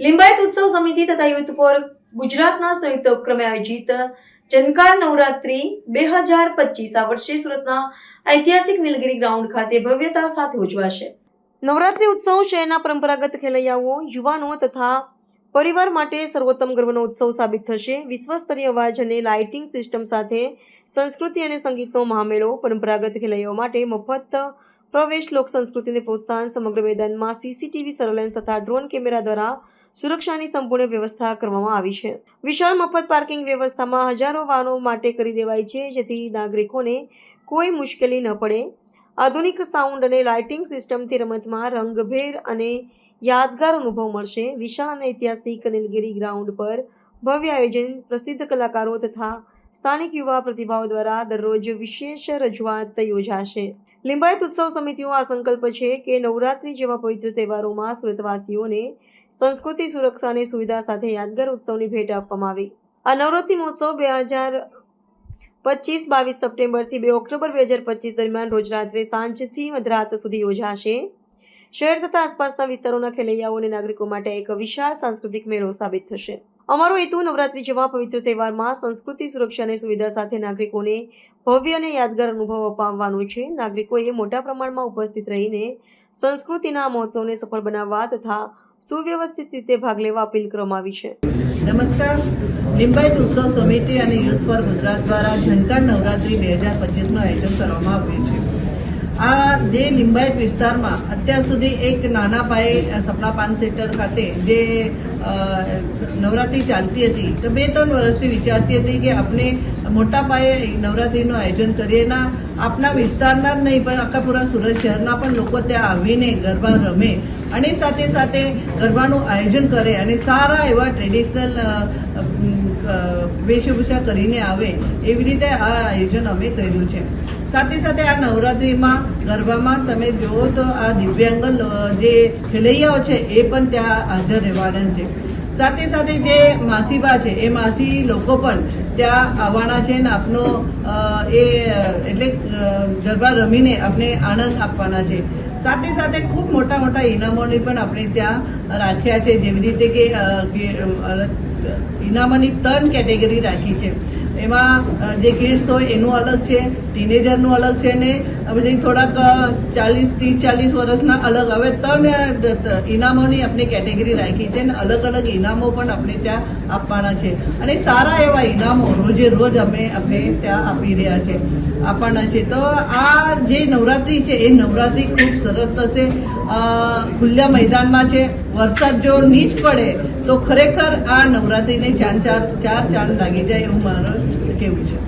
લિંબાયત ઉત્સવ સમિતિ તથા યુથ ફોર ગુજરાતના સંયુક્ત ઉપક્રમે આયોજિત જનકાર નવરાત્રી બે હજાર પચીસ આ વર્ષે સુરતના ઐતિહાસિક નીલગિરી ગ્રાઉન્ડ ખાતે ભવ્યતા સાથે ઉજવાશે. નવરાત્રી ઉત્સવ શહેરના પરંપરાગત ખેલૈયાઓ, યુવાનો તથા પરિવાર માટે સર્વોત્તમ ગર્વનો ઉત્સવ સાબિત થશે. વિશ્વસ્તરીય અવાજ અને લાઇટિંગ સિસ્ટમ સાથે સંસ્કૃતિ અને સંગીતનો મહામેળો પરંપરાગત ખેલૈયાઓ માટે મફત પ્રવેશ લોક સંસ્કૃતિને પ્રોત્સાહન સમગ્ર મેદાનમાં સીસીટીવી સર્વેલન્સ તથા ડ્રોન કેમેરા દ્વારા સુરક્ષાની સંપૂર્ણ વ્યવસ્થા કરવામાં આવી છે. વિશાળ મફત પાર્કિંગ વ્યવસ્થામાં હજારો વાહનો માટે કરી દેવાય છે, જેથી નાગરિકોને કોઈ મુશ્કેલી ન પડે. આધુનિક સાઉન્ડ અને લાઇટિંગ સિસ્ટમથી રમતમાં રંગભેર અને યાદગાર અનુભવ મળશે. વિશાળ અને ઐતિહાસિક નીલગીરી ગ્રાઉન્ડ પર ભવ્ય આયોજન, પ્રસિદ્ધ કલાકારો તથા સ્થાનિક યુવા પ્રતિભાઓ દ્વારા દરરોજ વિશેષ રજૂઆત યોજાશે. લિંબાયત ઉત્સવ સમિતિઓ આ સંકલ્પ છે કે નવરાત્રી જેવા પવિત્ર તહેવારોમાં સુરતવાસીઓને સંસ્કૃતિ સુરક્ષા અને સુવિધા સાથે યાદગાર ઉત્સવની ભેટ આપવામાં આવી. આ નવરાત્રી મહોત્સવ બે હજાર પચીસ બાવીસ સપ્ટેમ્બરથી બે ઓક્ટોબર બે હજાર પચીસ દરમિયાન રોજ રાત્રે સાંજથી મધરાત સુધી યોજાશે. શહેર તથા આસપાસના વિસ્તારોના ખેલૈયાઓ અને નાગરિકો માટે એક વિશાળ સાંસ્કૃતિક મેળો સાબિત થશે. અમારો હેતુ નવરાત્રી જેવા પવિત્ર તહેવારમાં સંસ્કૃતિ સુરક્ષા અને સુવિધા સાથે નાગરિકોને ભવ્ય અને યાદગાર અનુભવ અપાવવાનો છે. નાગરિકોએ મોટા પ્રમાણમાં ઉપસ્થિત રહીને સંસ્કૃતિના મહોત્સવને સફળ બનાવવા તથા સુવ્યવસ્થિત રીતે ભાગ લેવા અપીલ કરવામાં આવી છે. નમસ્કાર. લિંબાયત ઉત્સવ સમિતિ અને યુથ ફોર ગુજરાત દ્વારા ઝંકાર નવરાત્રી બે હજાર પચીસનું આયોજન કરવામાં આવ્યું છે. આ જે લિંબાયત વિસ્તારમાં અત્યાર સુધી એક નાના પાયે સપના પાન સેન્ટર ખાતે જે નવરાત્રી ચાલતી હતી, તો બે ત્રણ વર્ષથી વિચારતી હતી કે આપણે મોટા પાયે નવરાત્રીનું આયોજન કરીએ ના આપણા વિસ્તારના જ નહીં, પણ આખા પૂરા સુરત શહેરના પણ લોકો ત્યાં આવીને ગરબા રમે અને સાથે સાથે ગરબાનું આયોજન કરે અને સારા એવા ટ્રેડિશનલ વેશભૂષા કરીને આવે એવી રીતે આ આયોજન અમે કર્યું છે. સાથે સાથે આ નવરાત્રિમાં ગરબામાં તમે જુઓ તો આ દિવ્યાંગ જે ખેલૈયાઓ છે એ પણ ત્યાં હાજર રહેવાના છે. સાથે સાથે જે માસીબા છે, એ માસી લોકો પણ ત્યાં આવવાના છે ને આપનો એ, એટલે ગરબા રમીને આપને આનંદ આપવાના છે. સાથે સાથે ખૂબ મોટા મોટા ઇનામોની પણ આપણે ત્યાં રાખ્યા છે. જેવી રીતે કે ઇનામોની ત્રણ કેટેગરી રાખી છે. એમાં જે કિડ્સ હોય એનું અલગ છે ટીનેજરનું અલગ છે ને પછી થોડાક ચાલીસ, ત્રીસ, ચાલીસ વર્ષના અલગ. હવે ત્રણ ઇનામોની આપણી કેટેગરી રાખી છે ને, અલગ અલગ ઇનામો પણ આપણે ત્યાં આપવાના છે. અને સારા એવા ઇનામો રોજે રોજ અમે આપણે ત્યાં આપી રહ્યા છે, આપવાના છે. તો આ જે નવરાત્રી છે, એ નવરાત્રી ખૂબ સરસ થશે. ખુલ્લા મેદાનમાં છે, વરસાદ જો નીચ પડે તો ખરેખર આ નવરાત્રીને ચાર ચાર ચાર ચાંદ લાગી જાય એવું મારું કહેવું છે?